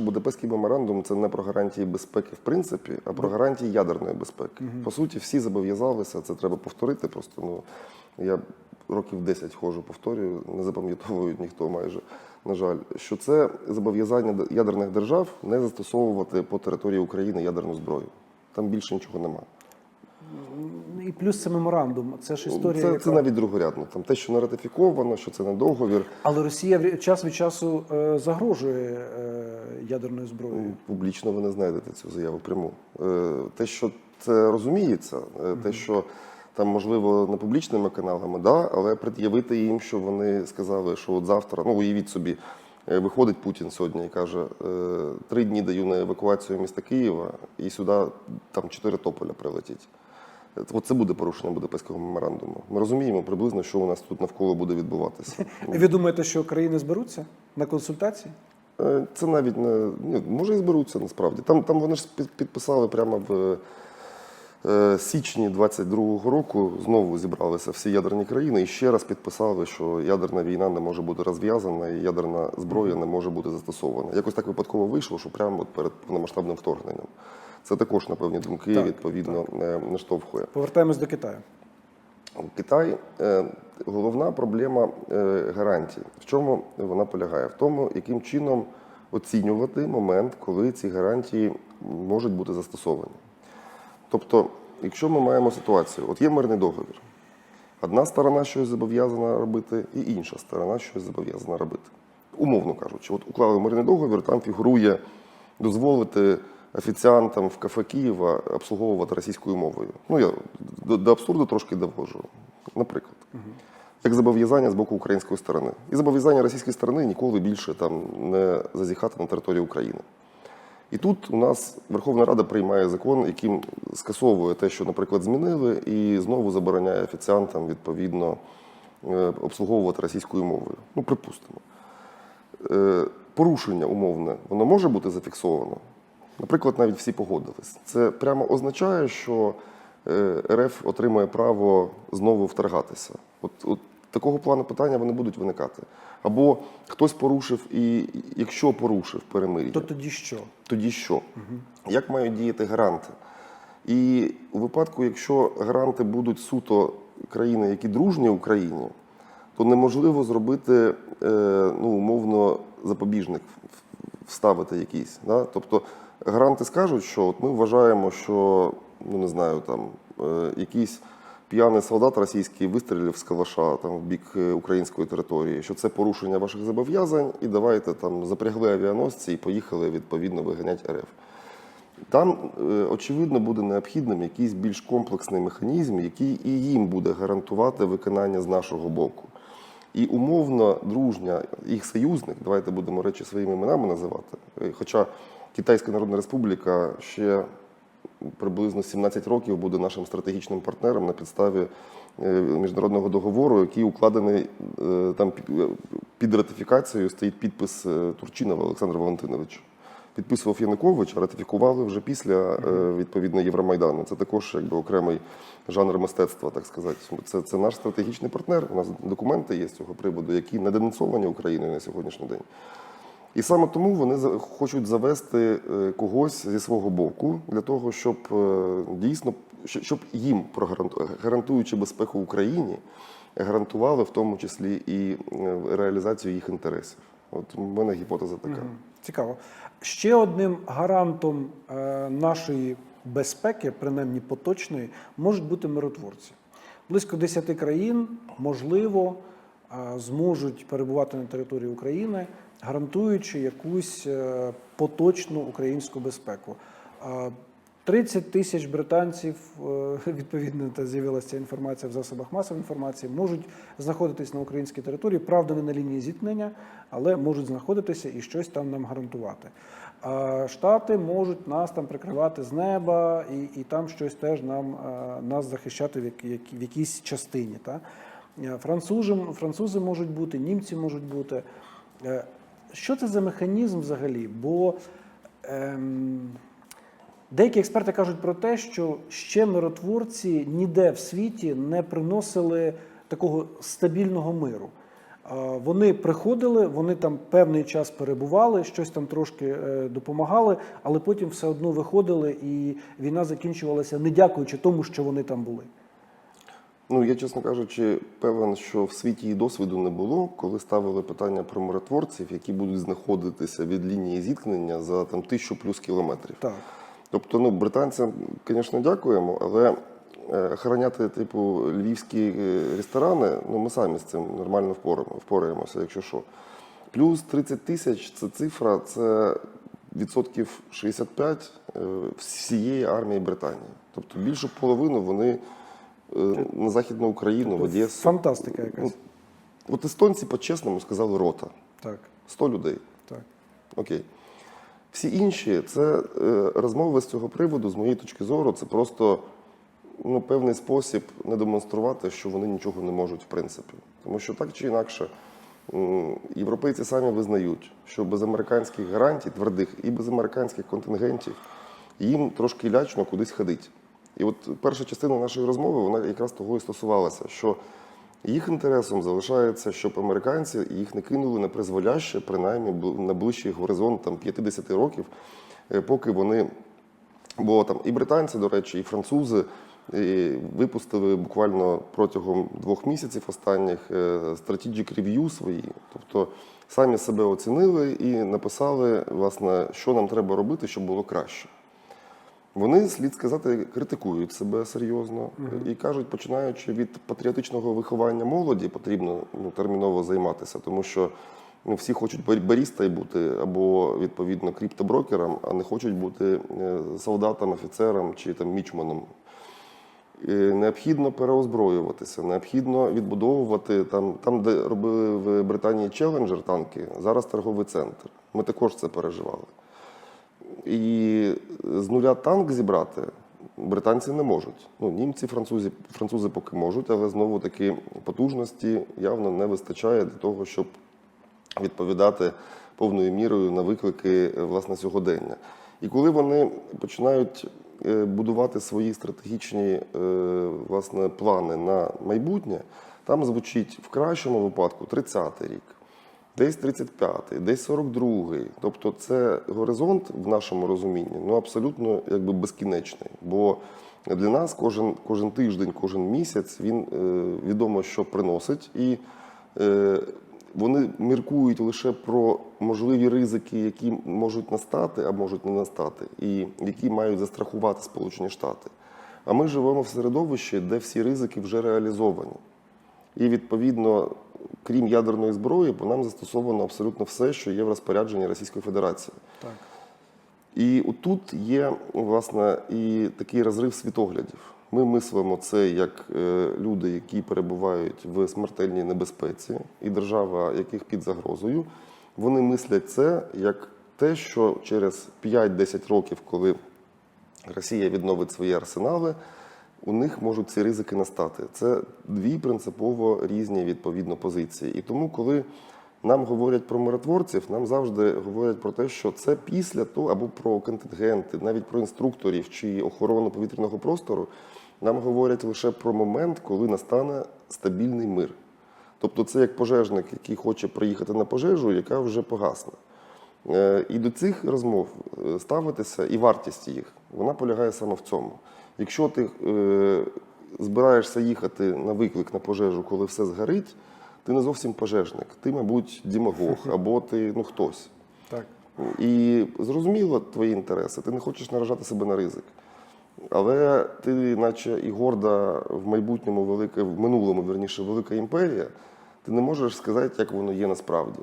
Будапештський меморандум це не про гарантії безпеки в принципі, а про гарантії ядерної безпеки. По суті, всі зобов'язалися, це треба повторити. Просто ну я років 10 ходжу, повторюю, не запам'ятовують ніхто майже. На жаль, що це зобов'язання ядерних держав не застосовувати по території України ядерну зброю. Там більше нічого немає. І плюс це меморандум. Це ж історія. Це, яка- це навіть другорядно. Там те, що не ратифіковано, що це не договір. Але Росія час від часу е, загрожує е, ядерною зброєю. Публічно ви не знайдете цю заяву пряму. Е, Те, що це розуміється, е, те, що там можливо не публічними каналами, да, але пред'явити їм, що вони сказали, що от завтра, ну уявіть собі, е, виходить Путін сьогодні і каже: е, три дні даю на евакуацію міста Києва, і сюди там чотири тополя прилетять. От це буде порушення Будапештського меморандуму. Ми розуміємо приблизно, що у нас тут навколо буде відбуватися. Ви думаєте, що країни зберуться на консультації? Е, Це навіть не ні, може і зберуться насправді. Там, там вони ж під- підписали прямо в е, січні 22-го року. Знову зібралися всі ядерні країни і ще раз підписали, що ядерна війна не може бути розв'язана і ядерна зброя не може бути застосована. Якось так випадково вийшло, що прямо от перед повномасштабним вторгненням. Це також на певні думки Так, відповідно е, наштовхує. Повертаємось до Китаю. Китай е, головна проблема е, гарантій. В чому вона полягає? В тому, яким чином оцінювати момент, коли ці гарантії можуть бути застосовані. Тобто, якщо ми маємо ситуацію, от є мирний договір, одна сторона щось зобов'язана робити, і інша сторона щось зобов'язана робити. Умовно кажучи, от уклали мирний договір, там фігурує дозволити офіціантам в кафе Києва обслуговувати російською мовою. Ну, я до, до абсурду трошки довожу. Наприклад, як зобов'язання з боку української сторони. І зобов'язання російської сторони ніколи більше там не зазіхати на територію України. І тут у нас Верховна Рада приймає закон, яким скасовує те, що, наприклад, змінили, і знову забороняє офіціантам відповідно е, обслуговувати російською мовою. Ну, припустимо. Е, Порушення умовне, воно може бути зафіксовано. Наприклад, навіть всі погодились. Це прямо означає, що е, РФ отримує право знову вторгатися. От, от такого плану питання вони будуть виникати. Або хтось порушив, і якщо порушив перемир'я, То тоді що? тоді що? Як мають діяти гаранти? І у випадку, якщо гаранти будуть суто країни, які дружні Україні, то неможливо зробити е, ну, умовно запобіжник, вставити якийсь. Да? Тобто гаранти скажуть, що от ми вважаємо, що ну не знаю, там е, якийсь п'яний солдат російський вистрілив з калаша там в бік е, української території, що це порушення ваших зобов'язань, і давайте там запрягли авіаносці і поїхали відповідно виганяти РФ. Там, е, очевидно, буде необхідним якийсь більш комплексний механізм, який і їм буде гарантувати виконання з нашого боку. І умовно дружня їх союзник, давайте будемо речі своїми іменами називати. Хоча Китайська Народна Республіка ще приблизно 17 років буде нашим стратегічним партнером на підставі е, міжнародного договору, який укладений е, там під- е, ратифікацією стоїть підпис Турчинова Олександра Валентиновича. Підписував Янукович, а ратифікували вже після відповідно Євромайдану. Це також якби окремий жанр мистецтва, так сказати. Це, це наш стратегічний партнер. У нас документи є з цього приводу, які не денонсовані Україною на сьогоднішній день. І саме тому вони хочуть завести е, когось зі свого боку для того, щоб е, дійсно щоб їм гарантуючи безпеку Україні, гарантували в тому числі і е, реалізацію їх інтересів. От у мене гіпотеза така. Цікаво. Ще одним гарантом нашої безпеки, принаймні поточної, можуть бути миротворці. Близько 10 країн, можливо, зможуть перебувати на території України, гарантуючи якусь е, поточну українську безпеку. Е, 30 тисяч британців, е, відповідно, та з'явилася ця інформація в засобах масової інформації, можуть знаходитись на українській території, правда, не на лінії зіткнення, але можуть знаходитися і щось там нам гарантувати. Штати можуть нас там прикривати з неба і, і там щось теж нам е, нас захищати в якійсь частині. Та? Е, Французи, французи можуть бути, німці можуть бути. Е, Що це за механізм взагалі? Бо ем, Деякі експерти кажуть про те, що ще миротворці ніде в світі не приносили такого стабільного миру. Е, Вони приходили, вони там певний час перебували, щось там трошки допомагали, але потім все одно виходили, і війна закінчувалася не дякуючи тому, що вони там були. Ну, я, чесно кажучи, певен, що в світі і досвіду не було, коли ставили питання про миротворців, які будуть знаходитися від лінії зіткнення за там тисячу плюс кілометрів. Так. Тобто, ну, британцям, звісно, дякуємо, але е, охороняти, типу, львівські е, ресторани, ну ми самі з цим нормально впораємося, якщо що. Плюс 30 тисяч це цифра, це відсотків 65 е, всієї армії Британії. Тобто більшу половину вони на Західну Україну, в Одесу. Фантастика якась. От естонці по-чесному сказали рота. Так, 100 людей. так. Окей. Всі інші це е, розмови з цього приводу, з моєї точки зору, це просто ну, певний спосіб не демонструвати, що вони нічого не можуть, в принципі. Тому що так чи інакше, європейці самі визнають, що без американських гарантій, твердих, і без американських контингентів їм трошки лячно кудись ходить. І от перша частина нашої розмови вона якраз того і стосувалася, що їх інтересом залишається, щоб американці їх не кинули на призволяще, принаймні на ближчий горизонт там, 50 років, е, поки вони. Бо там і британці, до речі, і французи і випустили буквально протягом двох місяців останніх е, strategic review свої, тобто самі себе оцінили і написали, власне, що нам треба робити, щоб було краще. Вони, слід сказати, критикують себе серйозно і кажуть, починаючи від патріотичного виховання молоді, потрібно ну, терміново займатися, тому що ну, всі хочуть бар- баріста й бути або відповідно криптоброкером, а не хочуть бути е, солдатом, офіцером чи там мічманом. Е, Необхідно переозброюватися, необхідно відбудовувати там, там, де робили в Британії челенджер танки, зараз торговий центр. Ми також це переживали. І з нуля танк зібрати британці не можуть. Ну, німці, французи, французи поки можуть, але знову таки потужності явно не вистачає для того, щоб відповідати повною мірою на виклики е, власне сьогодення. І коли вони починають е, будувати свої стратегічні е, власне, плани на майбутнє, там звучить в кращому випадку 30-й рік, десь 35-й, десь 42-й. Тобто це горизонт в нашому розумінні ну, абсолютно якби безкінечний. Бо для нас кожен, кожен тиждень, кожен місяць він е, відомо, що приносить. І е, вони міркують лише про можливі ризики, які можуть настати, а можуть не настати, і які мають застрахувати Сполучені Штати. А ми живемо в середовищі, де всі ризики вже реалізовані. І відповідно, крім ядерної зброї, по нам застосовано абсолютно все, що є в розпорядженні Російської Федерації. так. І отут є власне і такий розрив світоглядів. Ми мислимо це як е, люди, які перебувають в смертельній небезпеці, і держава, яких під загрозою. Вони мислять це як те, що через 5-10 років, коли Росія відновить свої арсенали, у них можуть ці ризики настати. Це дві принципово різні відповідно позиції. І тому, коли нам говорять про миротворців, нам завжди говорять про те, що це після того, або про контингенти, навіть про інструкторів чи охорону повітряного простору, нам говорять лише про момент, коли настане стабільний мир. Тобто, це як пожежник, який хоче приїхати на пожежу, яка вже погасне. Е, І до цих розмов е, ставитися і вартість їх, вона полягає саме в цьому. Якщо ти е, збираєшся їхати на виклик на пожежу, коли все згорить, ти не зовсім пожежник, ти, мабуть, дімагог або ти ну, хтось. так. І зрозуміло твої інтереси, ти не хочеш наражати себе на ризик. Але ти, наче і горда в майбутньому велика, в минулому, верніше, велика імперія, ти не можеш сказати, як воно є насправді.